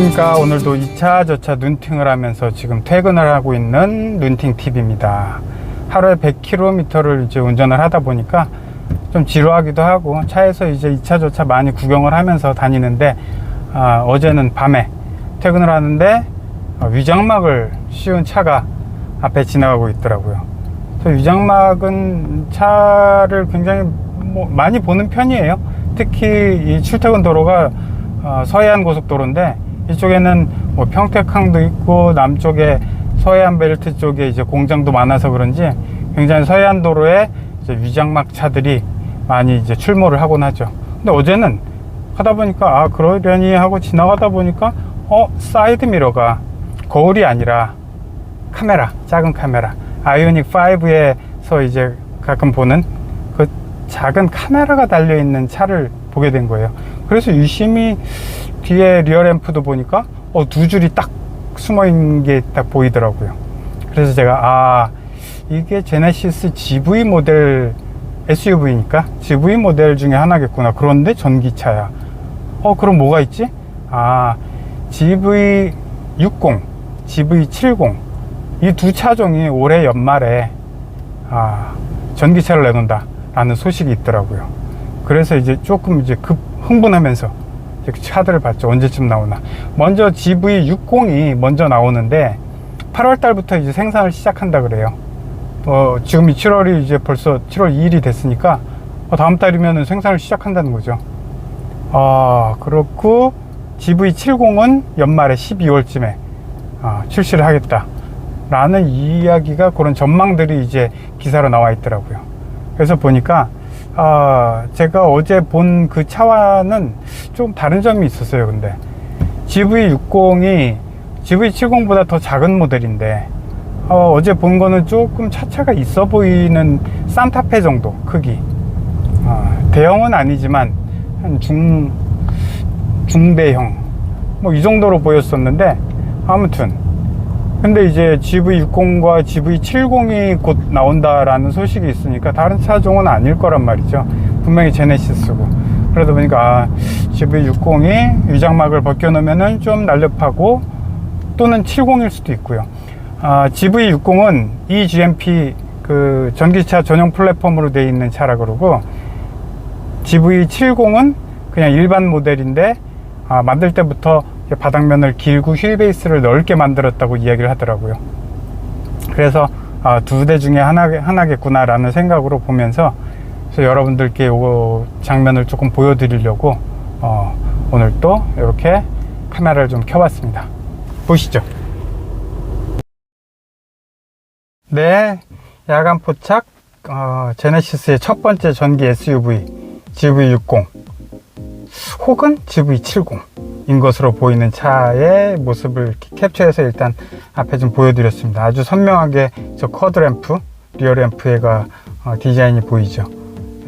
안녕하십니까. 오늘도 2차 저차 눈팅을 하면서 지금 퇴근을 하고 있는 눈팅 팁입니다. 하루에 100km를 이제 운전을 하다 보니까 좀 지루하기도 하고 차에서 이제 2차 저차 많이 구경을 하면서 다니는데 아, 어제는 밤에 퇴근을 하는데 아, 위장막을 씌운 차가 앞에 지나가고 있더라고요. 위장막은 차를 굉장히 뭐 많이 보는 편이에요. 특히 이 출퇴근 도로가 어, 서해안 고속도로인데 이쪽에는 뭐 평택항도 있고 남쪽에 서해안 벨트 쪽에 이제 공장도 많아서 그런지 굉장히 서해안 도로에 위장막 차들이 많이 이제 출몰을 하곤 하죠. 근데 어제는 하다 보니까 아 그러려니 하고 지나가다 보니까 어 사이드 미러가 거울이 아니라 카메라 작은 카메라 아이오닉 5에서 이제 가끔 보는 그 작은 카메라가 달려 있는 차를 보게 된 거예요. 그래서 유심히 뒤에 리어 램프도 보니까 어, 두 줄이 딱 숨어 있는 게 딱 보이더라고요. 그래서 제가 아 이게 제네시스 GV 모델 SUV니까 GV 모델 중에 하나겠구나. 그런데 전기차야. 어 그럼 뭐가 있지? 아 GV60, GV70 이 두 차종이 올해 연말에 아 전기차를 내놓는다라는 소식이 있더라고요. 그래서 이제 조금 이제 급 흥분하면서 이제 차들을 봤죠. 언제쯤 나오나. 먼저 GV60이 먼저 나오는데 8월 달부터 이제 생산을 시작한다 그래요. 어, 지금 이 7월이 이제 벌써 7월 2일이 됐으니까 어, 다음 달이면 생산을 시작한다는 거죠. 아, 그렇고 GV70은 연말에 12월쯤에 아, 출시를 하겠다. 라는 이야기가 그런 전망들이 이제 기사로 나와 있더라고요. 그래서 보니까 아, 제가 어제 본 그 차와는 좀 다른 점이 있었어요. 근데 GV60이 GV70보다 더 작은 모델인데 어, 어제 본 거는 조금 차차가 있어 보이는 산타페 정도 크기. 아, 대형은 아니지만 한 중 중대형 뭐 이 정도로 보였었는데 아무튼 근데 이제 GV60과 GV70이 곧 나온다라는 소식이 있으니까 다른 차종은 아닐 거란 말이죠. 분명히 제네시스고. 그러다 보니까 아, GV60이 위장막을 벗겨놓으면은 좀 날렵하고 또는 70일 수도 있고요. 아, GV60은 eGMP 그 전기차 전용 플랫폼으로 되어 있는 차라 그러고 GV70은 그냥 일반 모델인데 아, 만들 때부터 바닥면을 길고 휠 베이스를 넓게 만들었다고 이야기를 하더라고요. 그래서 아, 두 대 중에 하나, 하나겠구나라는 생각으로 보면서 여러분들께 이 장면을 조금 보여드리려고 어, 오늘 또 이렇게 카메라를 좀 켜봤습니다. 보시죠. 네, 야간 포착 어, 제네시스의 첫 번째 전기 SUV GV60 혹은 GV70 인 것으로 보이는 차의 모습을 캡처해서 일단 앞에 좀 보여드렸습니다. 아주 선명하게 저 커드램프, 리어램프가 어, 디자인이 보이죠.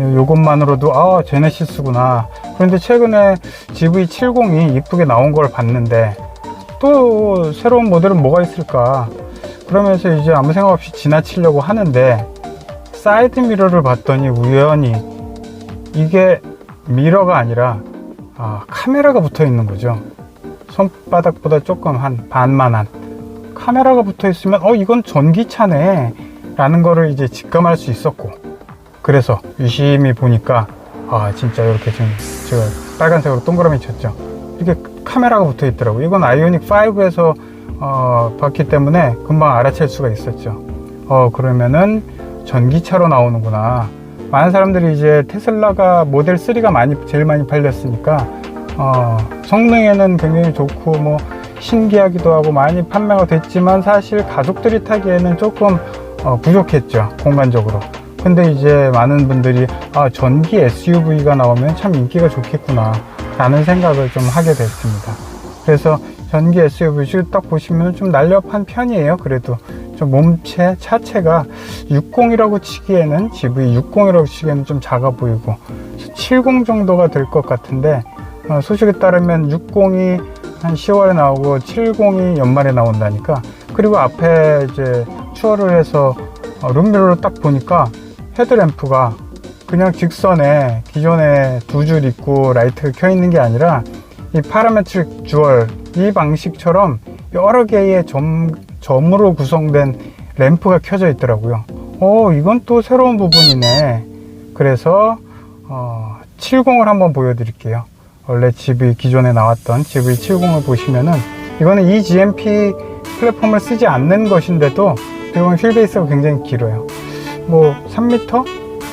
요것만으로도 아 제네시스구나. 그런데 최근에 GV70이 이쁘게 나온 걸 봤는데 또 새로운 모델은 뭐가 있을까? 그러면서 이제 아무 생각 없이 지나치려고 하는데 사이드 미러를 봤더니 우연히 이게 미러가 아니라 아, 카메라가 붙어 있는 거죠. 손바닥보다 조금 한 반만한 카메라가 붙어 있으면 어 이건 전기차네 라는 거를 이제 직감할 수 있었고 그래서 유심히 보니까 아 진짜 이렇게 지금 제가 빨간색으로 동그라미 쳤죠. 이렇게 카메라가 붙어 있더라고 이건 아이오닉 5에서 어, 봤기 때문에 금방 알아챌 수가 있었죠. 어 그러면은 전기차로 나오는구나 많은 사람들이 이제 테슬라가 모델 3가 많이 제일 많이 팔렸으니까 어, 성능에는 굉장히 좋고 뭐 신기하기도 하고 많이 판매가 됐지만 사실 가족들이 타기에는 조금 어, 부족했죠 공간적으로. 근데 이제 많은 분들이 아 전기 SUV가 나오면 참 인기가 좋겠구나 라는 생각을 좀 하게 됐습니다. 그래서 전기 SUV 딱 보시면 좀 날렵한 편이에요 그래도 좀 몸체 차체가 60이라고 치기에는 GV60이라고 치기에는 좀 작아 보이고 70 정도가 될 것 같은데 어, 소식에 따르면 60이 한 10월에 나오고 70이 연말에 나온다니까. 그리고 앞에 이제 추월을 해서 어, 룸미러로 딱 보니까 헤드램프가 그냥 직선에 기존에 두 줄 있고 라이트가 켜 있는 게 아니라 이 파라메트릭 주얼 이 방식처럼 여러 개의 점, 점으로 구성된 램프가 켜져 있더라고요. 어, 이건 또 새로운 부분이네. 그래서, 어, 70을 한번 보여드릴게요. 원래 GV, 기존에 나왔던 GV70을 보시면은, 이거는 이 GMP 플랫폼을 쓰지 않는 것인데도, 이건 휠베이스가 굉장히 길어요. 뭐, 3m?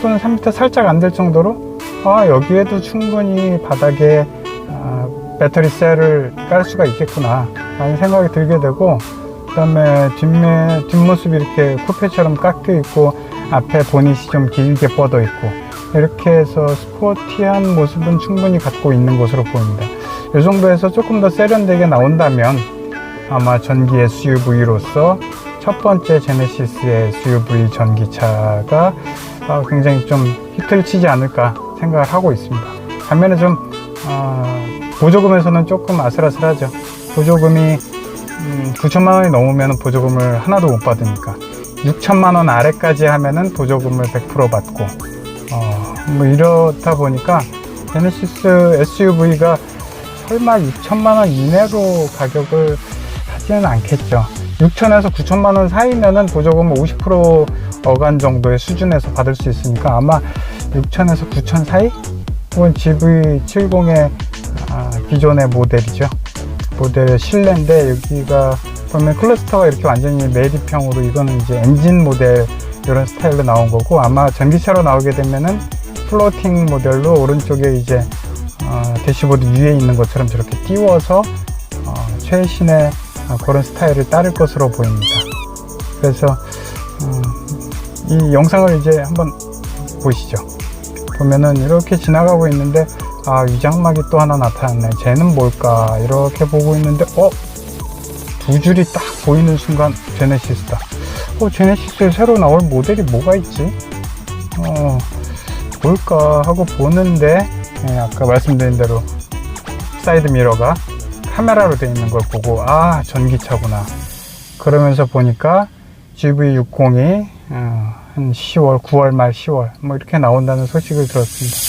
또는 3m 살짝 안 될 정도로, 아, 여기에도 충분히 바닥에, 아, 배터리 셀을 깔 수가 있겠구나 라는 생각이 들게 되고 그 다음에 뒷매, 뒷모습이 이렇게 쿠페처럼 깎여 있고 앞에 보닛이 좀 길게 뻗어 있고 이렇게 해서 스포티한 모습은 충분히 갖고 있는 것으로 보입니다 이 정도에서 조금 더 세련되게 나온다면 아마 전기 SUV로서 첫 번째 제네시스의 SUV 전기차가 아, 굉장히 좀 히트를 치지 않을까 생각을 하고 있습니다 반면에 좀 어, 보조금에서는 조금 아슬아슬하죠. 보조금이 음, 9천만 원이 넘으면 보조금을 하나도 못 받으니까 6천만 원 아래까지 하면은 보조금을 100% 받고 어, 뭐 이렇다 보니까 제네시스 SUV가 설마 6천만 원 이내로 가격을 하지는 않겠죠. 6천에서 9천만 원 사이면은 보조금 50% 어간 정도의 수준에서 받을 수 있으니까 아마 6천에서 9천 사이 혹은 GV70의 아, 기존의 모델이죠. 모델 실내인데 여기가 보면 클러스터가 이렇게 완전히 매립형으로 이거는 이제 엔진 모델 이런 스타일로 나온 거고 아마 전기차로 나오게 되면은 플로팅 모델로 오른쪽에 이제 어, 대시보드 위에 있는 것처럼 저렇게 띄워서 어, 최신의 어, 그런 스타일을 따를 것으로 보입니다. 그래서 음, 이 영상을 이제 한번 보시죠. 보면은 이렇게 지나가고 있는데 아 위장막이 또 하나 나타났네 쟤는 뭘까 이렇게 보고 있는데 어? 두 줄이 딱 보이는 순간 제네시스다 어 제네시스에 새로 나올 모델이 뭐가 있지? 어 뭘까 하고 보는데 예, 아까 말씀드린 대로 사이드 미러가 카메라로 되어 있는 걸 보고 아 전기차구나 그러면서 보니까 GV60이 어, 한 10월, 9월 말 10월 뭐 이렇게 나온다는 소식을 들었습니다.